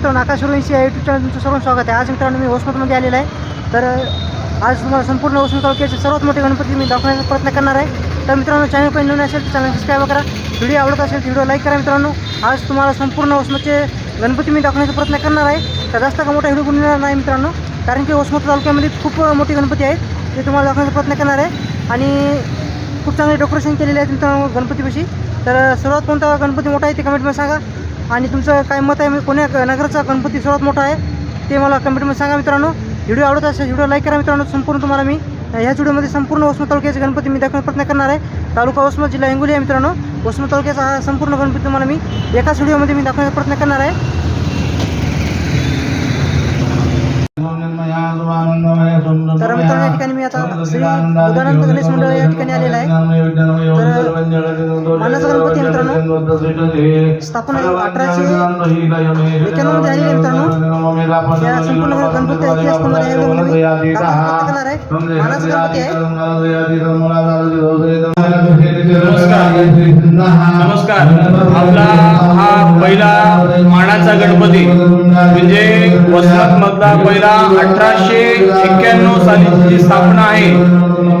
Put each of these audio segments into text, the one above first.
मित्रांनो आकाश या YouTube channel तुमचं सर्व स्वागत आहे. आज मित्रांनो मी वसमतमध्ये आलेला आहे. तर आज तुम्हाला संपूर्ण वसमत तालुक्याचे सर्वात मोठे गणपती मी दाखवण्याचा प्रयत्न करणार आहे. तर मित्रांनो चॅनल पण नवीन असेल तर चॅनल सबस्क्राईब करा. व्हिडिओ आवडत असेल तर व्हिडिओ लाईक करा मित्रांनो. आज तुम्हाला संपूर्ण वसमतचे म्हणजे गणपती मी दाखवण्याचा प्रयत्न करणार आहे. तर जास्त का मोठा व्हिडिओ बनवणार नाही मित्रांनो. कारण की वसमत तालुक्यामध्ये खूप मोठे गणपती आहेत. ते तुम्हाला दाखवण्याचा प्रयत्न करणार आहे. आणि खूप चांगले डेकोरेशन केलेले आहे मित्रांनो गणपतीपाशी. तर सर्वात कोणता गणपती मोठा आहे ते कमेंटमध्ये सांगा. आणि तुमचं काय मत आहे? म्हणजे मी कोण्या नगरचा गणपती सर्वात मोठा आहे ते मला कमेंटमध्ये सांगा मित्रांनो. व्हिडिओ आवडत असेल व्हिडिओ लाईक करा मित्रांनो. संपूर्ण तुम्हाला मी ह्याच व्हिडिओमध्ये संपूर्ण वसमत तालुक्याचे गणपती मी दाखवण्याचा प्रयत्न करणार आहे. तालुका वसमत जिल्हा हिंगोली आहे मित्रांनो. वसमत तालुक्याचा हा संपूर्ण गणपती तुम्हाला मी एकाच व्हिडिओमध्ये मी दाखवण्याचा प्रयत्न करणार आहे. मी आता श्री उदानंद गणेश मंडळ या ठिकाणी आलेलं आहे तर मानाचा गणपती मित्रांनो स्थापना अठराशे एक्क्याण्णवमध्ये आलेली मित्रांनो संपूर्ण गणपती इतिहास तुम्हाला या व्हिडिओमध्ये मी दाखवण्याचा प्रयत्न करणार आहे. मानाचा गणपती आहे नमस्कार. आपला हा पहिला मानाचा गणपती म्हणजे वसमत मधला पहिला अठराशे एक्क्याण्णव साली जी स्थापना आहे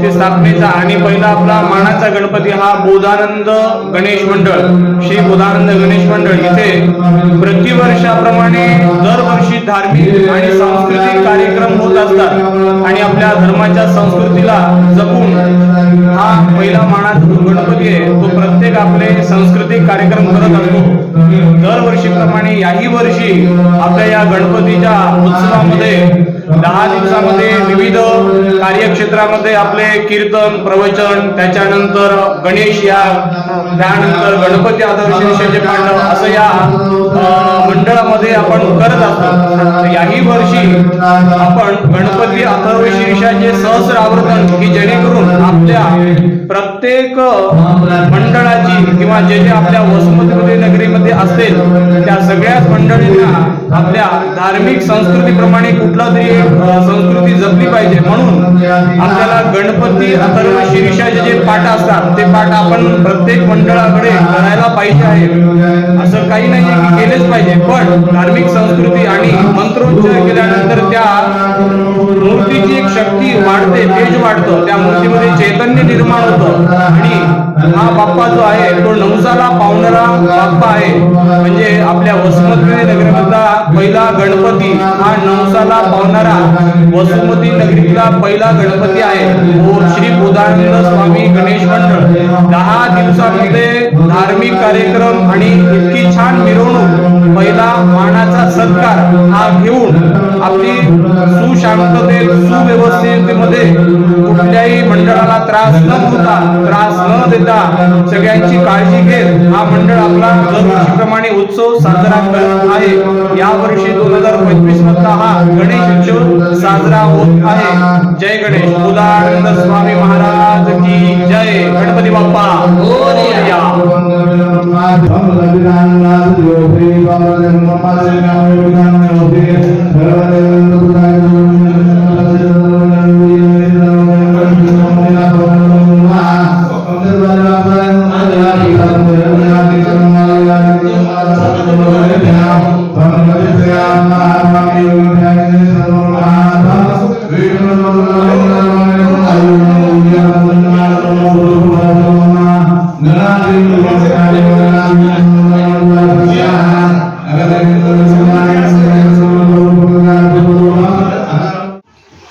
ते स्थापनेचा आणि पहिला आपला मानाचा गणपती हा बोधानंद गणेश मंडळ श्री बोधानंद गणेश मंडळ. इथे प्रतिवर्षाप्रमाणे दरवर्षी धार्मिक आणि सांस्कृतिक कार्यक्रम होत असतात. आणि आपल्या धर्माच्या संस्कृतीला जपून हा पहिला मानाचा जो गणपती आहे तो प्रत्येक आपले सांस्कृतिक कार्यक्रम करत असतो. दरवर्षीप्रमाणे याही वर्षी आपल्या या गणपतीच्या उत्सवामध्ये दहा दिवसामध्ये विविध कार्यक्षेत्रामध्ये आपले कीर्तन प्रवचन त्याच्यानंतर गणेश या त्यानंतर गणपती आदर्श पांडव असं या मंडळामध्ये आपण करत असतो. याही वर्षी आपण गणपती अथर्व सहस्र आवर्तन की जेणेकरून आपल्या प्रत्येक मंडळाची किंवा जे जे आपल्या वसुमतीमध्ये नगरीमध्ये असतील त्या सगळ्याच मंडळींना आपल्या धार्मिक संस्कृतीप्रमाणे कुठला तरी संस्कृती जपली पाहिजे. म्हणून आपल्याला गणपती अथर्व शीर्षाचे जे पाठ असतात ते पाठ आपण प्रत्येक मंडळाकडे करायला पाहिजे आहे असं काही नाही की केलेच पाहिजे. पण धार्मिक संस्कृती आणि मंत्रोच्चार केल्यानंतर त्या मूर्तीची एक शक्ती वाढते तेज वाढतं. त्या मूर्तीमध्ये चैतन्य निर्माण होतं. आणि हा बाप्पा जो आहे तो नवसाला पावणारा बाप्पा आहे. म्हणजे आपल्या वसुमती नगरीमधला पहिला गणपती हा नवसाला पावणारा वसुमती नगरीतला पहिला गणपती आहे. श्री बोधानंद स्वामी गणेश मंडळ. दहा दिवसामध्ये धार्मिक कार्यक्रम आणि इतकी छान मिरवणूक पहिला मानाचा सत्कार हा घेऊन आपली सुशांततेत सुव्यवस्थेमध्ये कुठल्याही मंडळाला त्रास न होता त्रास न देता सगळ्यांची काळजी घेत हा मंडळ आपला दरवर्षीप्रमाणे उत्सव साजरा करत आहे. या वर्षी दोन हजार पंचवीस मधला हा गणेश उत्सव साजरा होत आहे. जय गणेश. उदानंद स्वामी महाराज की जय. गणपती बाप्पा. मोरया.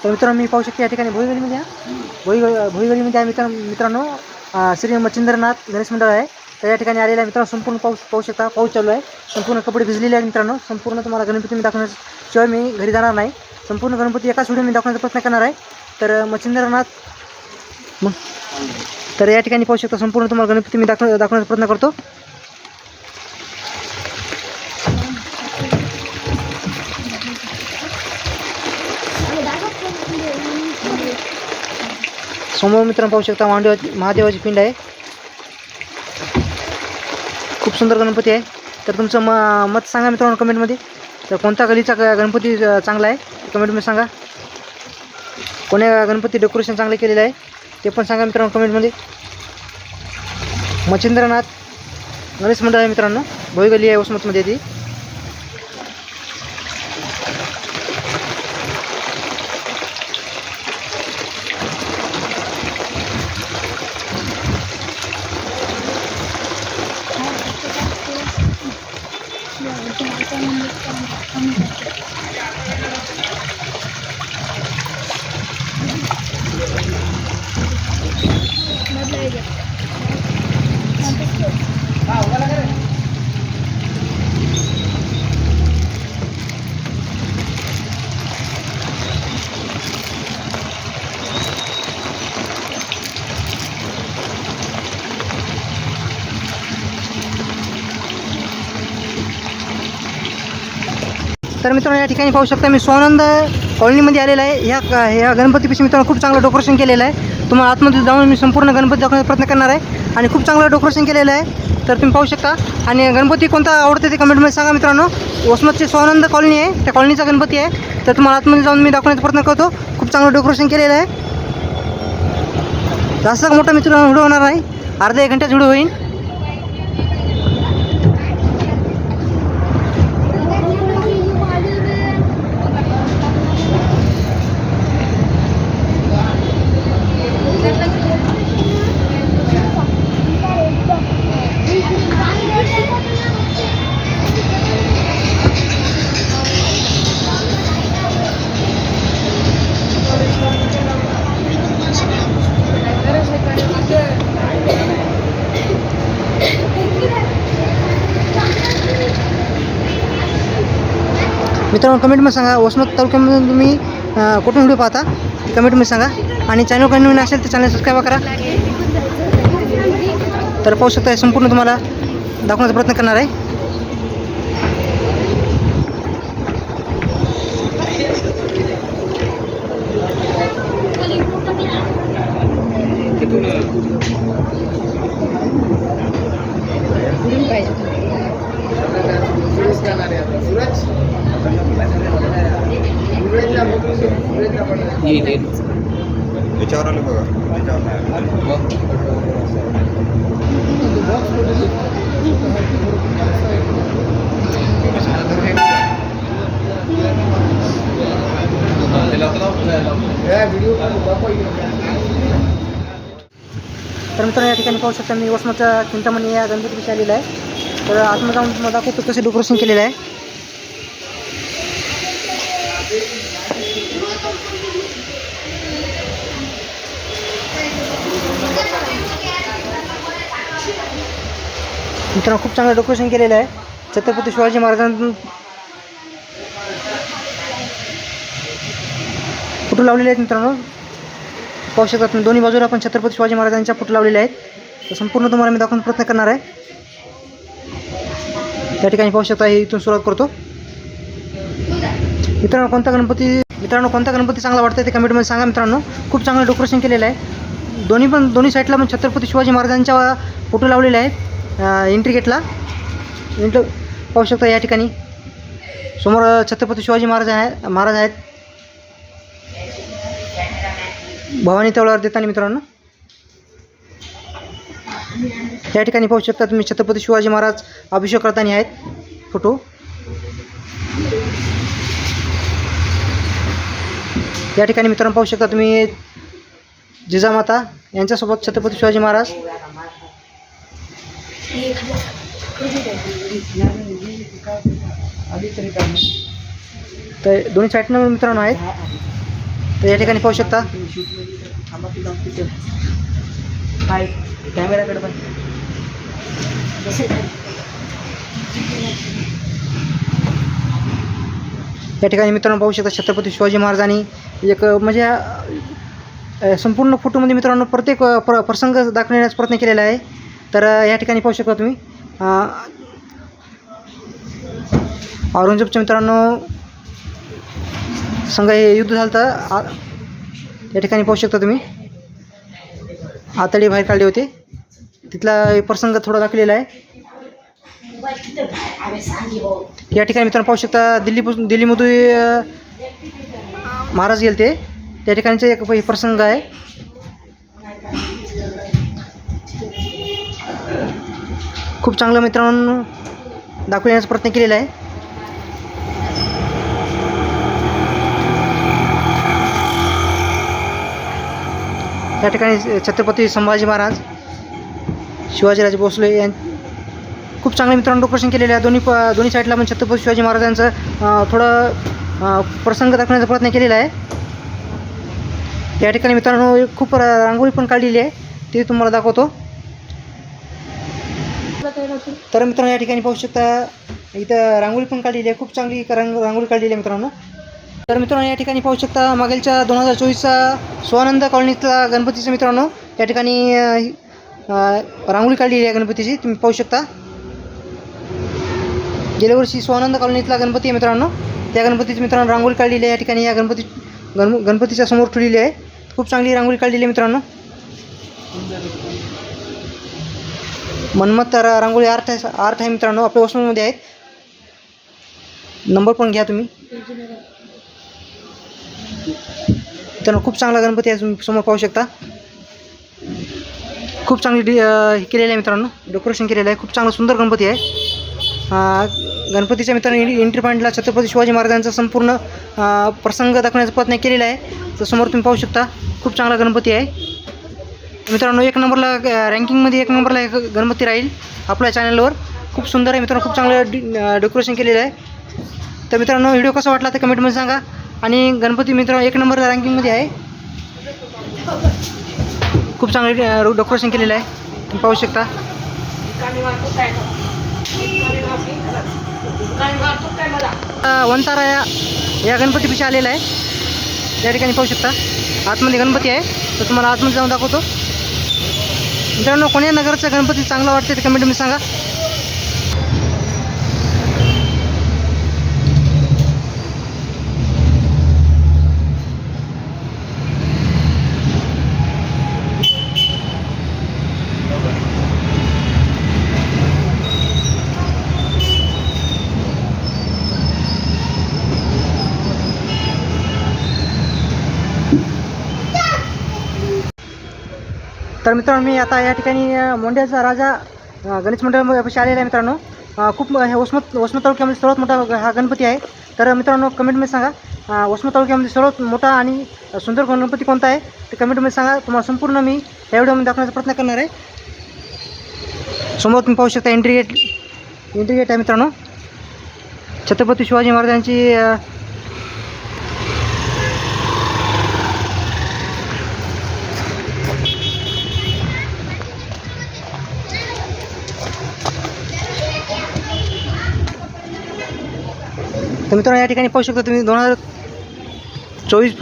मित्रांनो मी पाहू शकतो या ठिकाणी भोईगलीमध्ये आहे भोई भोईगलीमध्ये आहे मित्र मित्रांनो अं, श्री मच्छिंद्रनाथ गणेश मंडळ आहे. तर या ठिकाणी आलेला आहे मित्रांनो संपूर्ण पाऊस पाहू शकता पाऊस चालू आहे. संपूर्ण कपडे भिजलेले आहेत मित्रांनो. संपूर्ण तुम्हाला गणपती मी दाखवण्याशिवाय मी घरी जाणार नाही. संपूर्ण गणपती एकाच व्हिडिओ मी दाखवण्याचा प्रयत्न करणार आहे. तर मच्छिंद्रनाथ मग तर या ठिकाणी पाहू शकता संपूर्ण तुम्हाला गणपती मी दाखव दाखवण्याचा प्रयत्न करतो. समोर मित्रांनो पाहू शकता महादेवाची महादेवाची पिंड आहे. सुंदर गणपती आहे. तर तुमचं म मत सांगा मित्रांनो कमेंटमध्ये. तर कोणता गलीचा गणपती चांगला आहे कमेंटमध्ये सांगा. कोण्या गणपती डेकोरेशन चांगले केलेलं आहे ते पण सांगा मित्रांनो कमेंटमध्ये. मच्छिंद्रनाथ गणेश मंडळ आहे मित्रांनो. भोई गली आहे वसमतमध्ये ती. ยังมีแ在这 मित्रांनो या ठिकाणी पाहू शकता मी स्वानंद कॉलनीमध्ये आलेला आहे. ह्या ह्या गणपतीपेक्षा मित्रांनो खूप चांगलं डेकोरेशन केलेलं आहे. तुम्हाला आतमध्ये जाऊन मी संपूर्ण गणपती दाखवण्याचा प्रयत्न करणार आहे. आणि खूप चांगलं डेकोरेशन केलेलं आहे. तर तुम्ही पाहू शकता. आणि गणपती कोणता आवडते ते कमेंटमध्ये सांगा मित्रांनो. वसमतची स्वानंद कॉलनी आहे. त्या कॉलनीचा गणपती आहे. तर तुम्हाला आतमध्ये जाऊन मी दाखवण्याचा प्रयत्न करतो. खूप चांगलं डेकोरेशन केलेलं आहे. जास्त मोठा मित्रांनो व्हिडिओ होणार आहे अर्ध्या एक घंट्याचा व्हिडिओ होईल. मित्रांनो कमेंटमध्ये सांगा वसमत तालुक्यामधून तुम्ही कुठून व्हिडिओ पाहता? कमेंटमध्ये सांगा. आणि चॅनल काही नवीन असेल तर चॅनल सबस्क्राईब करा. तर पाहू शकता हे संपूर्ण तुम्हाला दाखवण्याचा प्रयत्न करणार आहे. याच्यावर आलं बघा. तर मित्रांनो या ठिकाणी पाहू शकता मी वसमतच्या चिंतामणी या गणपतीपाशी आलेला आहे. तर आतमध्ये जाऊन तुम्हाला दाखवतो कसं डेकोरेशन केलेलं आहे. मित्रांनो खूप चांगलं डेकोरेशन केलेलं आहे. छत्रपती शिवाजी महाराजांतून फोटो लावलेले आहेत मित्रांनो. पाहू शकता दोन्ही बाजूला आपण छत्रपती शिवाजी महाराजांच्या फोटो लावलेले आहेत. तर संपूर्ण तुम्हाला मी दाखवण्याचा प्रयत्न करणार आहे. त्या ठिकाणी पाहू शकता हे इथून सुरुवात करतो. मित्रांनो कोणता गणपती मित्रांनो कोणता गणपती चांगला वाटतं ते कमेंटमध्ये सांगा मित्रांनो. खूप चांगलं डेकोरेशन केलेलं आहे. दोन्ही पण दोन्ही साईडला पण छत्रपती शिवाजी महाराजांच्या फोटो लावलेले आहेत. एंट्री गेटला एंट्री पाहू शकता या ठिकाणी. समोर छत्रपती शिवाजी महाराज आहे महाराज आहेत. भवानी तवळावर देताना मित्रांनो. या ठिकाणी पाहू शकता तुम्ही छत्रपती शिवाजी महाराज अभिषेक करताना आहेत. फोटो या ठिकाणी मित्रांनो पाहू शकता तुम्ही जिजामाता यांच्यासोबत छत्रपती शिवाजी महाराज तर दोन्ही साईडनं मित्रांनो आहेत. तर या ठिकाणी पाहू शकता. हाय कॅमेराकडे पण या ठिकाणी मित्रांनो पाहू शकता छत्रपती शिवाजी महाराजांनी एक म्हणजे संपूर्ण फोटोमध्ये मित्रांनो प्रत्येक प्र प्रसंग दाखवण्याचा प्रयत्न केलेला आहे. तर या ठिकाणी पाहू शकता तुम्ही औरंगजेबच्या मित्रांनो संघ हे युद्ध झालं तर आ या ठिकाणी पाहू शकता तुम्ही आतडी बाहेर काढले होते. तिथला प्रसंग थोडा दाखलेला आहे. या ठिकाणी मित्रांनो पाहू शकता दिल्लीपासून दिल्लीमधून महाराज गेले ते त्या ठिकाणीचं एक प्रसंग आहे. खूप चांगलं मित्रांनो दाखवण्याचा प्रयत्न केलेला आहे. त्या ठिकाणी छत्रपती संभाजी महाराज शिवाजीराजे भोसले यां खूप चांगले मित्रांनो डेकोरेशन केलेले आहे दोन्ही प दोन्ही साईडला पण छत्रपती शिवाजी महाराजांचं थोडं प्रसंग दाखवण्याचा प्रयत्न केलेला आहे. या ठिकाणी मित्रांनो खूप रांगोळी पण काढलेली आहे. ते तुम्हाला दाखवतो. तर मित्रांनो या ठिकाणी पाहू शकता इथं रांगोळी पण काढलेली आहे. खूप चांगली रांग रांगोळी काढलेली आहे मित्रांनो. तर मित्रांनो या ठिकाणी पाहू शकता मागीलच्या दोन हजार चोवीसचा स्वानंद कॉलनीतला गणपतीचं मित्रांनो या ठिकाणी रांगोळी काढलेली आहे गणपतीची. तुम्ही पाहू शकता. गेल्या वर्षी स्वानंद कॉलनीतला गणपती आहे मित्रांनो. त्या गणपतीची मित्रांनो रांगोळी काढलेली आहे. या ठिकाणी या गणपती गण गणपतीच्या समोर ठेवलेली आहे. खूप चांगली रांगोळी काढलेली आहे मित्रांनो. मनमत रांगोळी आर्ट आहे आर्ट आहे मित्रांनो आपल्या वसमतमध्ये आहेत. नंबर पण घ्या तुम्ही. मित्रांनो खूप चांगला गणपती आहे तुम्ही समोर पाहू शकता. खूप चांगली डि हे केलेलं आहे मित्रांनो. डेकोरेशन केलेलं आहे. खूप चांगला सुंदर गणपती आहे. गणपतीच्या मित्रांनो एंट्री पॉईंटला छत्रपती शिवाजी महाराजांचा संपूर्ण प्रसंग दाखवण्याचा प्रयत्न केलेला आहे. तर समोर तुम्ही पाहू शकता खूप चांगला गणपती आहे. मित्रांनो एक नंबरला रँकिंगमध्ये एक नंबरला एक गणपती राहील आपल्या चॅनलवर. खूप सुंदर आहे मित्रांनो खूप चांगलं डेकोरेशन केलेलं आहे. तर मित्रांनो व्हिडिओ कसा वाटला ते कमेंटमध्ये सांगा. आणि गणपती मित्रांनो एक नंबर रँकिंगमध्ये आहे. खूप चांगलं डेकोरेशन केलेलं आहे. तुम्ही पाहू शकता. वनतारा या या गणपतीपेक्षा आलेला आहे. या ठिकाणी पाहू शकता. आतमध्ये गणपती आहे. तर तुम्हाला आतमध्ये जाऊन दाखवतो. मित्रांनो कोण्या नगरचा गणपती चांगला वाटते ते कमेंटमध्ये सांगा. तर मित्रांनो मी आता या ठिकाणी मोंड्याचा राजा गणेश मंडळ आलेला आहे मित्रांनो. खूप हे वसमत वसमत तालुक्यामध्ये सर्वात मोठा हा गणपती आहे. तर मित्रांनो कमेंटमध्ये सांगा वसमत तालुक्यामध्ये सर्वात मोठा आणि सुंदर गणपती कोणता आहे? ते कमेंटमध्ये सांगा. तुम्हाला संपूर्ण मी या व्हिडिओमध्ये दाखवण्याचा प्रयत्न करणार आहे. समोर तुम्ही पाहू शकता एंट्री गेट एंट्री गेट आहे मित्रांनो. छत्रपती शिवाजी महाराजांची तर मित्रांनो या ठिकाणी पाहू शकता तुम्ही दोन हजार चोवीस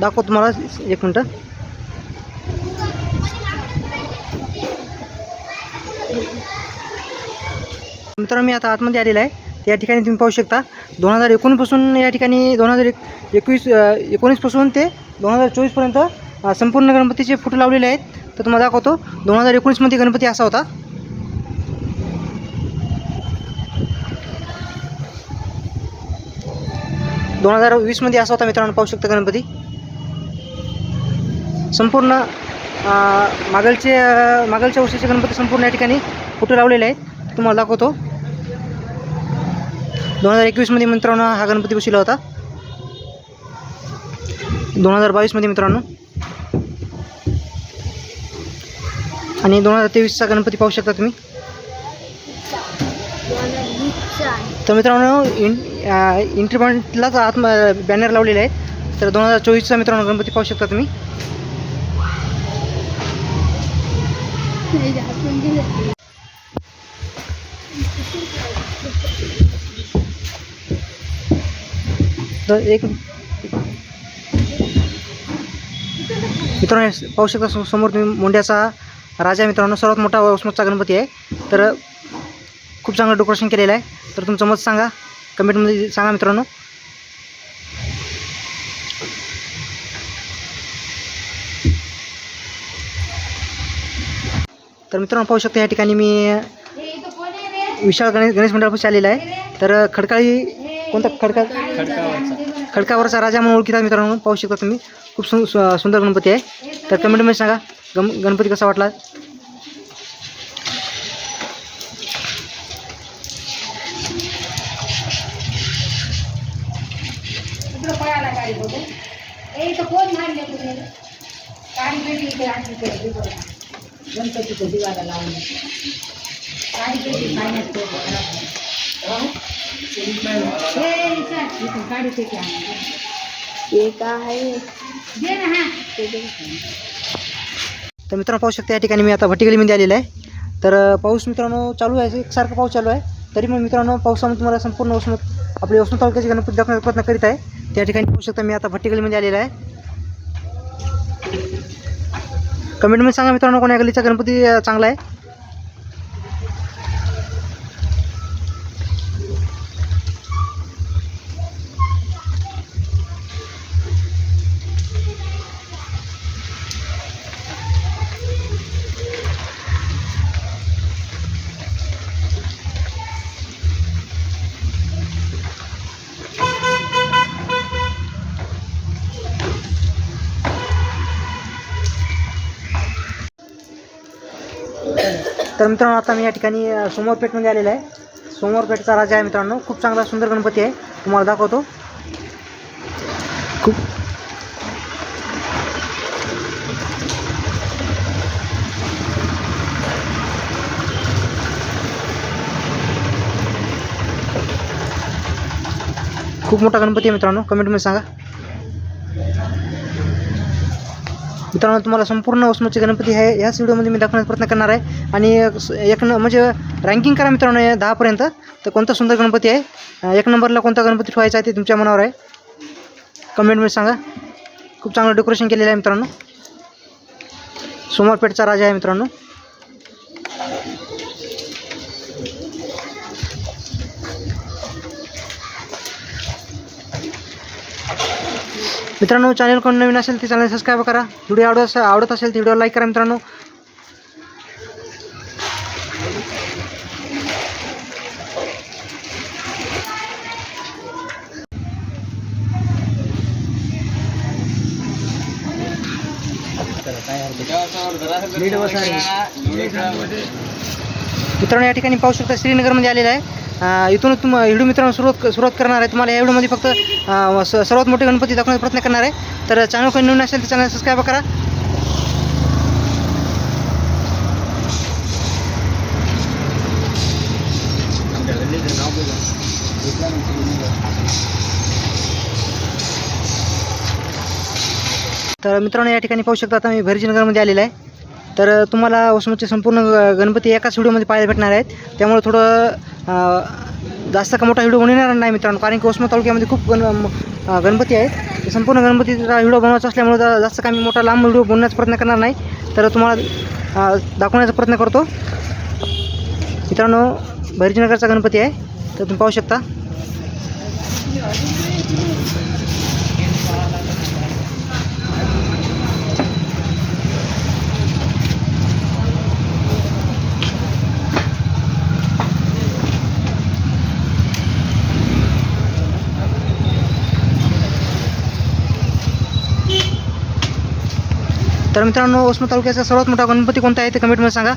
दाखवतो तुम्हाला एक मिनटं. मित्रांनो मी आता आतमध्ये आलेला आहे. या ठिकाणी तुम्ही पाहू शकता दोन हजार एकोणीसपासून या ठिकाणी दोन हजार एक एकवीस एकोणीसपासून ते दोन हजार चोवीसपर्यंत संपूर्ण गणपतीचे फोटो लावलेले आहेत. तर तुम्हाला दाखवतो दोन हजार एकोणीसमध्ये गणपती असा होता. दोन हजार वीसमध्ये असा होता मित्रांनो पाहू शकता गणपती. संपूर्ण मागलचे मागलच्या वर्षीचे गणपती संपूर्ण या ठिकाणी फोटो लावलेले आहेत. तुम्हाला दाखवतो. दोन हजार एकवीसमध्ये मित्रांनो हा गणपती बसवला होता. दोन हजार बावीसमध्ये मित्रांनो. आणि दोन हजार तेवीसचा गणपती पाहू शकता तुम्ही. तर मित्रांनो इन एंट्री पॉईंटलाच आत बॅनर लावलेले आहेत. तर दोन हजार चोवीसचा मित्रांनो गणपती पाहू शकता तुम्ही. तर एक मित्रांनो पाहू शकता सम- समोर तुम्ही मोंड्याचा राजा मित्रांनो. सर्वात मोठा वसमतचा गणपती आहे. तर खूप चांगलं डेकोरेशन केलेलं आहे. तर तुमचं मत सांगा. कमेंटमध्ये सांगा मित्रांनो. तर मित्रांनो पाहू शकता या ठिकाणी मी विशाल गणेश गणेश मंडळापाशी आलेला आहे. तर खडकाळी कोणता खडका खडकावरचा राजा म्हणून ओळखीचा मित्रांनो. पाहू शकता तुम्ही. खूप सुंदर गणपती आहे. तर कमेंटमध्ये सांगा. गम गणपती कसा वाटला? दिवाला पेटी पाण्यात पेटी तर तर मित्रांनो पाहू शकता या ठिकाणी मी आता भट्टीगलीमध्ये आलेलं आहे. तर पाऊस मित्रांनो चालू आहे एकसारखा पाऊस चालू आहे. तरी मग मित्रांनो पावसामध्ये तुम्हाला संपूर्ण वसमत आपली वसमत तालुक्याची गणपती दाखवण्याचा प्रयत्न करीत आहे. त्या ठिकाणी पाहू शकता मी आता भट्टीगलीमध्ये आलेला आहे. कमेंटमध्ये सांगा मित्रांनो कोण्या गल्लीचा गणपती चांगला आहे? तर मित्रांनो आता मी या ठिकाणी सोमवारपेठमध्ये आलेला आहे. सोमवारपेठचा राजा आहे मित्रांनो. खूप चांगला सुंदर गणपती आहे. तुम्हाला दाखवतो. खूप खूप मोठा गणपती आहे मित्रांनो. कमेंटमध्ये सांगा. मित्रांनो तुम्हाला संपूर्ण वसमतचे गणपती आहे ह्याच व्हिडिओमध्ये मी दाखवण्याचा प्रयत्न करणार आहे. आणि स- एक न म्हणजे रँकिंग करा मित्रांनो या दहापर्यंत तर कोणता सुंदर गणपती आहे? एक नंबरला कोणता गणपती ठेवायचा आहे ते तुमच्या मनावर आहे? कमेंटमध्ये सांगा. खूप चांगलं डेकोरेशन केलेलं आहे मित्रांनो. सोमवारपेठचा राजा आहे मित्रांनो. मित्रांनो चॅनल कोण नवीन असेल ते चॅनल सबस्क्राईब करा. व्हिडिओ आवडत आवडत असेल तर व्हिडिओ लाईक करा मित्रांनो. मित्रांनो या ठिकाणी पाहू शकता श्रीनगरमध्ये आलेला आहे. इथूनच इथून तुम व्हिडिओ मित्रांनो सुरुवात सुरुवात करणार आहे. तुम्हाला या व्हिडिओमध्ये फक्त सर्वात मोठे गणपती दाखवण्याचा प्रयत्न करणार आहे. तर चॅनल कोणी नवीन असेल तर चॅनल सबस्क्राईब करा. तर मित्रांनो या ठिकाणी पाहू शकता आता मी भैरजीनगरमध्ये आलेला आहे. तर तुम्हाला वसमतचे संपूर्ण गणपती एकाच व्हिडिओमध्ये पाहायला भेटणार आहेत. त्यामुळे थोडं जास्त का मोठा व्हिडिओ बनवणार नाही मित्रांनो कारण की वसमत तालुक्यामध्ये खूप गण गणपती आहेत. संपूर्ण गणपतीचा व्हिडिओ बनवायचा असल्यामुळे जास्त का मी मोठा लांब व्हिडिओ बनवण्याचा प्रयत्न करणार नाही. तर तुम्हाला दाखवण्याचा प्रयत्न करतो. मित्रांनो भैरजीनगरचा गणपती आहे. तर तुम्ही पाहू शकता. तर मित्रांनो उस्मा तालुक्याचा सर्वात मोठा गणपती कोणता आहे ते कमेंटमध्ये सांगा.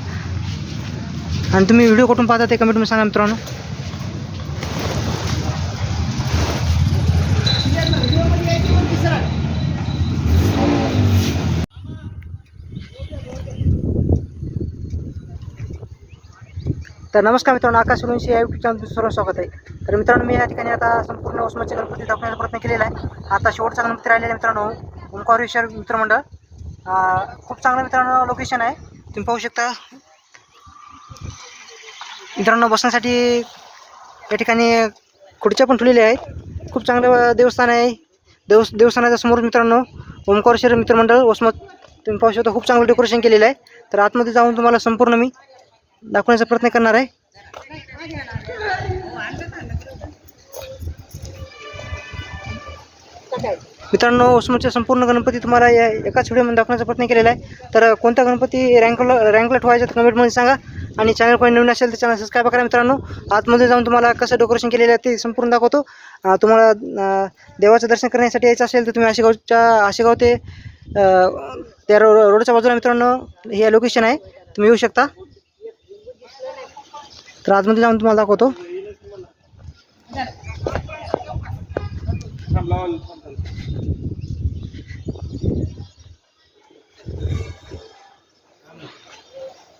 आणि तुम्ही व्हिडिओ कुठून पाहता ते कमेंटमध्ये सांगा मित्रांनो. तर नमस्कार मित्रांनो आकाश सुरवंशी या युट्यूब चॅनल सर्व स्वागत आहे. तर मित्रांनो मी या ठिकाणी आता संपूर्ण उस्माचे गणपती दाखवण्याचा प्रयत्न केलेला आहे. आता शेवटचा गणपती राहिलेला आहे मित्रांनो ओंकारेश्वर मित्रमंडळ खूप चांगलं मित्रांनो लोकेशन आहे. तुम्ही पाहू शकता. मित्रांनो बसण्यासाठी या ठिकाणी खुर्च्या पण ठेवलेल्या आहेत. खूप चांगलं देवस्थान आहे. देव देवस्थानाच्या समोर मित्रांनो ओमकारेश्वर मित्रमंडळ वसमत. तुम्ही पाहू शकता खूप चांगलं डेकोरेशन केलेलं आहे. तर आतमध्ये जाऊन तुम्हाला संपूर्ण मी दाखवण्याचा प्रयत्न करणार आहे. मित्रांनो उस्मानचे संपूर्ण गणपती तुम्हाला या एकाच व्हिडिओमध्ये दाखवण्याचा प्रयत्न केलेला आहे. तर कोणता गणपती रँकला रँकला ठेवायचा तर कमेंटमध्ये सांगा. आणि चॅनल कोणी नवीन असेल तर चॅनल सबस्क्राईब करा मित्रांनो. आतमध्ये जाऊन तुम्हाला कसं डेकोरेशन केलेलं आहे ते संपूर्ण दाखवतो. तुम्हाला देवाचं दर्शन करण्यासाठी यायचं असेल तर तुम्ही आशेगावच्या आशेगाव ते त्या रो रोडच्या बाजूला मित्रांनो हे लोकेशन आहे. तुम्ही येऊ शकता. तर आतमध्ये जाऊन तुम्हाला दाखवतो.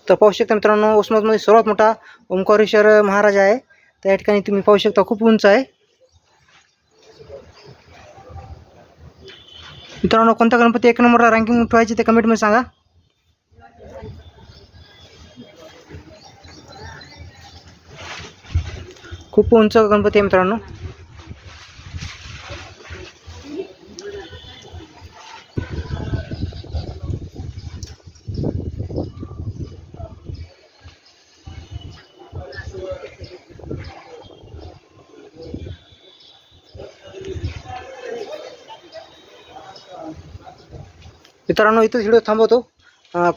तर पाहू शकता मित्रांनो उस्मानमध्ये सर्वात मोठा ओंकारेश्वर महाराज आहे. त्या ठिकाणी तुम्ही पाहू शकता खूप उंच आहे. मित्रांनो कोणता गणपती एक नंबरला रँकिंग ठेवायचे ते कमेंटमध्ये सांगा. खूप उंच गणपती आहे मित्रांनो. मित्रांनो इथं व्हिडिओ थांबवतो अं,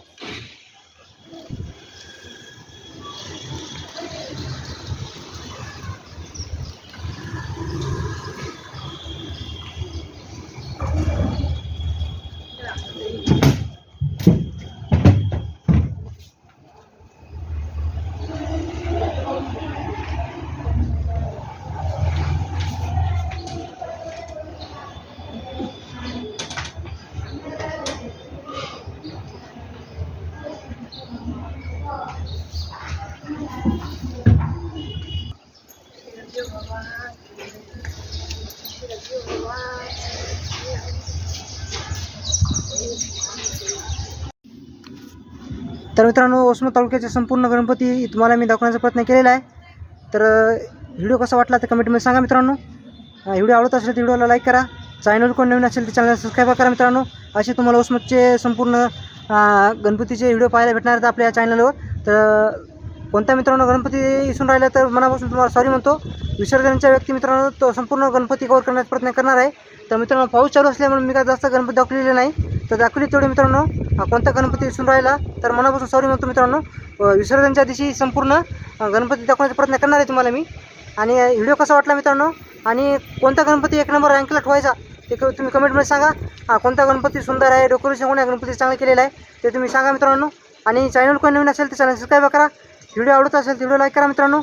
तर मित्रांनो वसमत तालुक्याचे संपूर्ण गणपती तुम्हाला मी दाखवण्याचा प्रयत्न केलेला आहे. तर व्हिडिओ कसा वाटला तर कमेंटमध्ये सांगा मित्रांनो. व्हिडिओ आवडत असेल तर व्हिडिओला लाईक करा. चॅनल कोण नवीन असेल तर चॅनल सबस्क्राईब करा मित्रांनो. असे तुम्हाला वसमतचे संपूर्ण गणपतीचे व्हिडिओ पाहायला भेटणार आहेत आपल्या चॅनलवर तर कोणत्या मित्रांनो गणपती इसून राहिला तर मनापासून तुम्हाला सॉरी म्हणतो. विसर्जनाच्या व्यक्ती मित्रांनो तो संपूर्ण गणपती कवर करण्याचा प्रयत्न करणार आहे. तर मित्रांनो पाऊस चालू असल्यामुळे मी काय जास्त गणपती दाखवलेले नाही. तर दाखवली तेवढे मित्रांनो. कोणता गणपती विसरून राहिला? तर मनापासून सॉरी म्हणतो मित्रांनो. विसर्जनच्या दिवशी संपूर्ण गणपती दाखवण्याचा प्रयत्न करणार आहे तुम्हाला मी. आणि व्हिडिओ कसा वाटला मित्रांनो? आणि कोणता गणपती एक नंबर रँकला ठेवायचा ते क- तुम्ही कमेंटमध्ये सांगा. कोणता गणपती सुंदर आहे डेकोरेशन कोण्या गणपती चांगलं केलेलं आहे ते तुम्ही सांगा मित्रांनो. आणि चॅनल कोण नवीन असेल तर चॅनल सबस्क्राईब करा. व्हिडिओ आवडत असेल तर व्हिडिओ लाईक करा मित्रांनो.